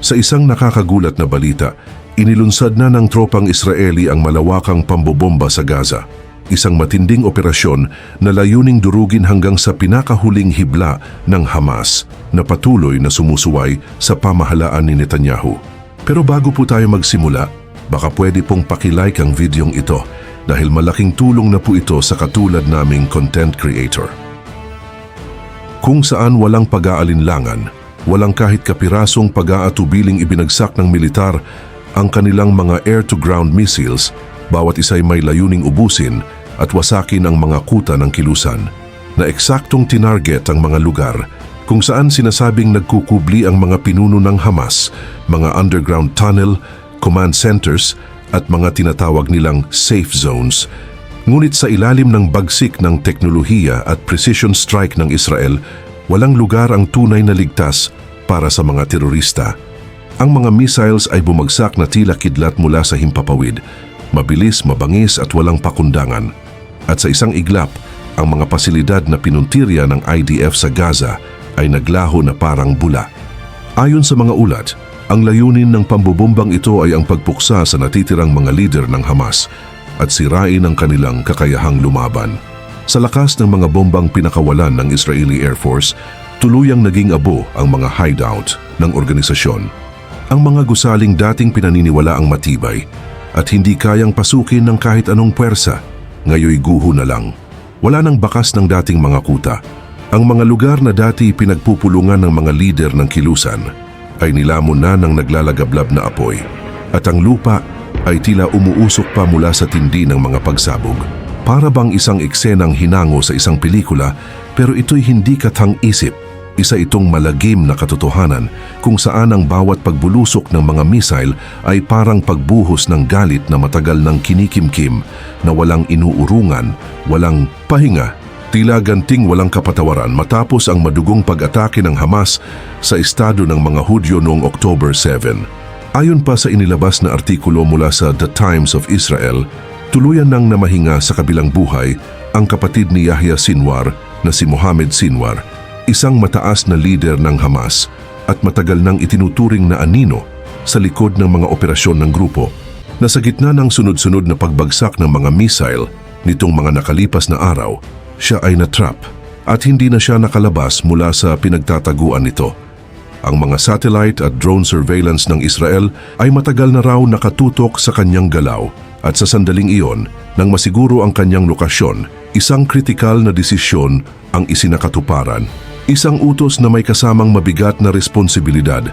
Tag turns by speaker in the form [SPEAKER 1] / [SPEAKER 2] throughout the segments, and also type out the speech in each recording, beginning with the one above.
[SPEAKER 1] Sa isang nakakagulat na balita, inilunsad na ng tropang Israeli ang malawakang pambobomba sa Gaza. Isang matinding operasyon na layuning durugin hanggang sa pinakahuling hibla ng Hamas na patuloy na sumusuway sa pamahalaan ni Netanyahu. Pero bago po tayo magsimula, baka pwede pong pakilike ang videong ito dahil malaking tulong na po ito sa katulad naming content creator. Kung saan walang pag-aalinlangan, walang kahit kapirasong pag-aatubiling ibinagsak ng militar ang kanilang mga air-to-ground missiles, bawat isa'y may layuning ubusin at wasakin ang mga kuta ng kilusan, na eksaktong tinarget ang mga lugar kung saan sinasabing nagkukubli ang mga pinuno ng Hamas, mga underground tunnel, command centers at mga tinatawag nilang safe zones. Ngunit sa ilalim ng bagsik ng teknolohiya at precision strike ng Israel, walang lugar ang tunay na ligtas para sa mga terorista. Ang mga missiles ay bumagsak na tila kidlat mula sa himpapawid, mabilis, mabangis at walang pakundangan. At sa isang iglap, ang mga pasilidad na pinuntirya ng IDF sa Gaza ay naglaho na parang bula. Ayon sa mga ulat, ang layunin ng pambubombang ito ay ang pagpuksa sa natitirang mga lider ng Hamas at sirain ang kanilang kakayahang lumaban. Sa lakas ng mga bombang pinakawalan ng Israeli Air Force, tuluyang naging abo ang mga hideout ng organisasyon. Ang mga gusaling dating pinaniniwala ang matibay at hindi kayang pasukin ng kahit anong puwersa, ngayoy guho na lang. Wala nang bakas ng dating mga kuta. Ang mga lugar na dati pinagpupulungan ng mga lider ng kilusan ay nilamon na ng naglalagablab na apoy at ang lupa ay tila umuusok pa mula sa tindi ng mga pagsabog. Para bang isang eksenang hinango sa isang pelikula pero ito'y hindi katang-isip. Isa itong malagim na katotohanan kung saan ang bawat pagbulusok ng mga missile ay parang pagbuhos ng galit na matagal ng kinikimkim na walang inuurungan, walang pahinga Tila ganting walang kapatawaran matapos ang madugong pag-atake ng Hamas sa estado ng mga Hudyo noong October 7. Ayon pa sa inilabas na artikulo mula sa The Times of Israel, tuluyan nang namahinga sa kabilang buhay ang kapatid ni Yahya Sinwar na si Mohammed Sinwar, isang mataas na lider ng Hamas at matagal nang itinuturing na anino sa likod ng mga operasyon ng grupo na sa gitna ng sunod-sunod na pagbagsak ng mga missile nitong mga nakalipas na araw, siya ay natrap at hindi na siya nakalabas mula sa pinagtataguan nito. Ang mga satellite at drone surveillance ng Israel ay matagal na raw nakatutok sa kanyang galaw at sa sandaling iyon, nang masiguro ang kanyang lokasyon, isang kritikal na desisyon ang isinakatuparan. Isang utos na may kasamang mabigat na responsibilidad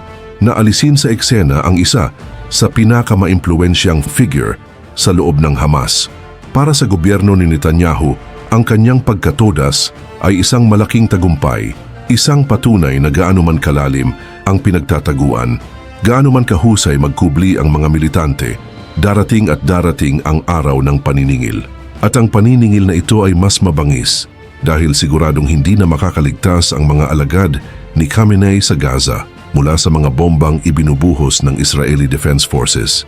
[SPEAKER 1] na alisin sa eksena ang isa sa pinakamaimpluensyang figure sa loob ng Hamas. Para sa gobyerno ni Netanyahu, ang kanyang pagkatodas ay isang malaking tagumpay, isang patunay na gaano man kalalim ang pinagtataguan, gaano man kahusay magkubli ang mga militante, darating at darating ang araw ng paniningil. At ang paniningil na ito ay mas mabangis dahil siguradong hindi na makakaligtas ang mga alagad ni Khamenei sa Gaza mula sa mga bombang ibinubuhos ng Israeli Defense Forces.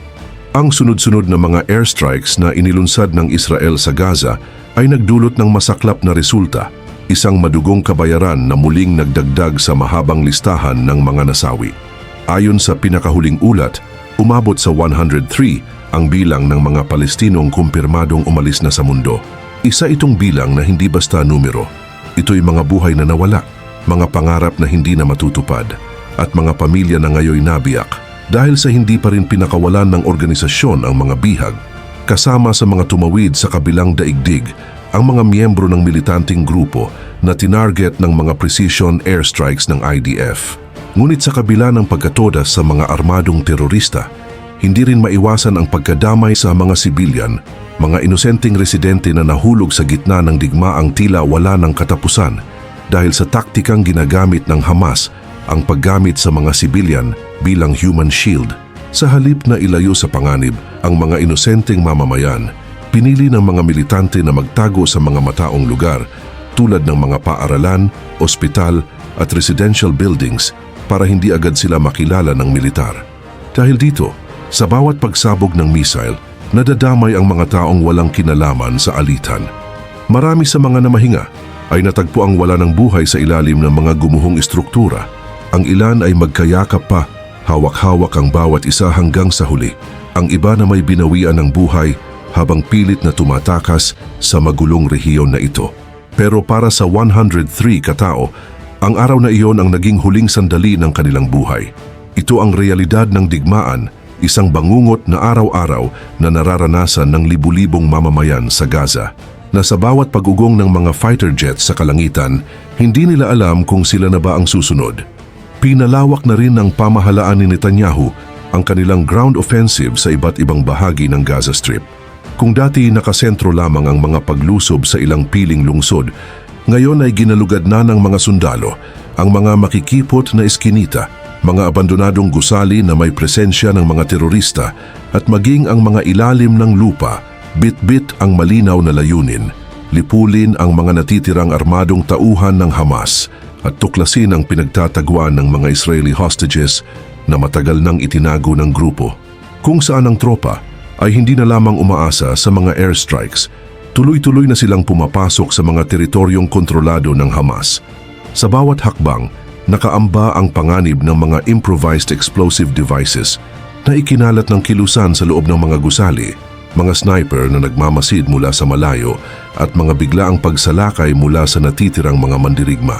[SPEAKER 1] Ang sunod-sunod na mga airstrikes na inilunsad ng Israel sa Gaza ay nagdulot ng masaklap na resulta, isang madugong kabayaran na muling nagdagdag sa mahabang listahan ng mga nasawi. Ayon sa pinakahuling ulat, umabot sa 103 ang bilang ng mga Palestinong kumpirmadong umalis na sa mundo. Isa itong bilang na hindi basta numero. Ito'y mga buhay na nawala, mga pangarap na hindi na matutupad, at mga pamilya na ngayoy nabiyak dahil sa hindi pa rin pinakawalan ng organisasyon ang mga bihag, kasama sa mga tumawid sa kabilang daigdig ang mga miyembro ng militanteng grupo na tinarget ng mga precision airstrikes ng IDF. Ngunit sa kabila ng pagkatodas sa mga armadong terorista, hindi rin maiwasan ang pagkadamay sa mga sibilyan, mga inosenteng residente na nahulog sa gitna ng digmaang tila wala ng katapusan dahil sa taktikang ginagamit ng Hamas ang paggamit sa mga sibilyan bilang human shield. Sa halip na ilayo sa panganib ang mga inosenteng mamamayan, pinili ng mga militante na magtago sa mga mataong lugar tulad ng mga paaralan, ospital at residential buildings para hindi agad sila makilala ng militar. Dahil dito, sa bawat pagsabog ng missile, nadadamay ang mga taong walang kinalaman sa alitan. Marami sa mga namahinga ay natagpo ang wala ng buhay sa ilalim ng mga gumuhong estruktura. Ang ilan ay magkayakap pa Hawak-hawak ang bawat isa hanggang sa huli. Ang iba na may binawian ng buhay habang pilit na tumatakas sa magulong rehiyon na ito. Pero para sa 103 katao, ang araw na iyon ang naging huling sandali ng kanilang buhay. Ito ang realidad ng digmaan, isang bangungot na araw-araw na nararanasan ng libu-libong mamamayan sa Gaza na sa bawat pagugong ng mga fighter jets sa kalangitan, hindi nila alam kung sila na ba ang susunod. Pinalawak na rin ng pamahalaan ni Netanyahu ang kanilang ground offensive sa iba't ibang bahagi ng Gaza Strip. Kung dati nakasentro lamang ang mga paglusob sa ilang piling lungsod, ngayon ay ginalugad na ng mga sundalo ang mga makikipot na eskinita, mga abandonadong gusali na may presensya ng mga terorista at maging ang mga ilalim ng lupa, bit-bit ang malinaw na layunin, lipulin ang mga natitirang armadong tauhan ng Hamas at tuklasin ang pinagtataguan ng mga Israeli hostages na matagal nang itinago ng grupo. Kung saan ang tropa ay hindi na lamang umaasa sa mga airstrikes, tuloy-tuloy na silang pumapasok sa mga teritoryong kontrolado ng Hamas. Sa bawat hakbang, nakaamba ang panganib ng mga improvised explosive devices na ikinalat ng kilusan sa loob ng mga gusali, mga sniper na nagmamasid mula sa malayo at mga biglaang pagsalakay mula sa natitirang mga mandirigma.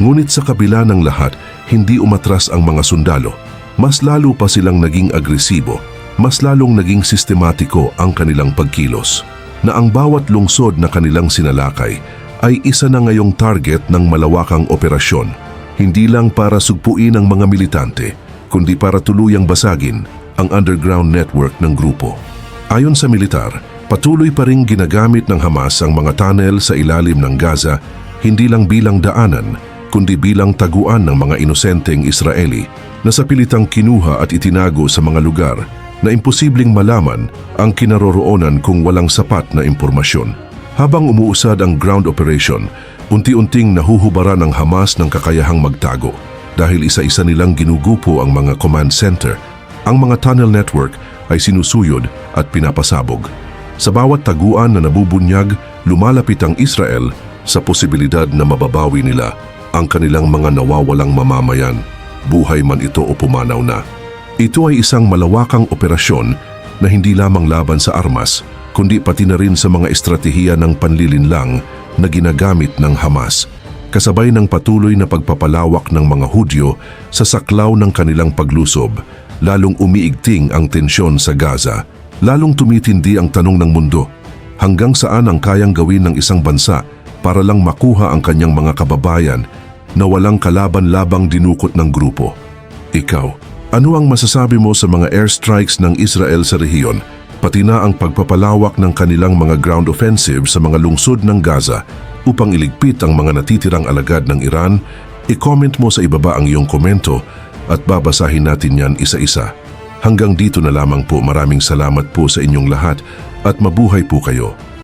[SPEAKER 1] Ngunit sa kabila ng lahat, hindi umatras ang mga sundalo. Mas lalo pa silang naging agresibo, mas lalong naging sistematiko ang kanilang pagkilos. Na ang bawat lungsod na kanilang sinalakay ay isa na ngayong target ng malawakang operasyon. Hindi lang para sugpuin ang mga militante, kundi para tuluyang basagin ang underground network ng grupo. Ayon sa militar, patuloy pa ring ginagamit ng Hamas ang mga tunnel sa ilalim ng Gaza hindi lang bilang daanan kundi bilang taguan ng mga inosenteng Israeli na sa pilitang kinuha at itinago sa mga lugar na imposibleng malaman ang kinaroroonan kung walang sapat na impormasyon. Habang umuusad ang ground operation, unti-unting nahuhubara ng Hamas ng kakayahang magtago dahil isa-isa nilang ginugupo ang mga command center. Ang mga tunnel network ay sinusuyod at pinapasabog. Sa bawat taguan na nabubunyag, lumalapit ang Israel sa posibilidad na mababawi nila ang kanilang mga nawawalang mamamayan, buhay man ito o pumanaw na. Ito ay isang malawakang operasyon na hindi lamang laban sa armas, kundi pati na rin sa mga estratehiya ng panlilinlang na ginagamit ng Hamas, kasabay ng patuloy na pagpapalawak ng mga Hudyo sa saklaw ng kanilang paglusob, lalong umiigting ang tensyon sa Gaza, lalong tumitindi ang tanong ng mundo, hanggang saan ang kayang gawin ng isang bansa para lang makuha ang kanyang mga kababayan na walang kalaban-labang dinukot ng grupo. Ikaw, ano ang masasabi mo sa mga airstrikes ng Israel sa rehiyon, pati na ang pagpapalawak ng kanilang mga ground offensive sa mga lungsod ng Gaza upang iligpit ang mga natitirang alagad ng Iran? I-comment mo sa ibaba ang iyong komento at babasahin natin yan isa-isa. Hanggang dito na lamang po maraming salamat po sa inyong lahat at mabuhay po kayo.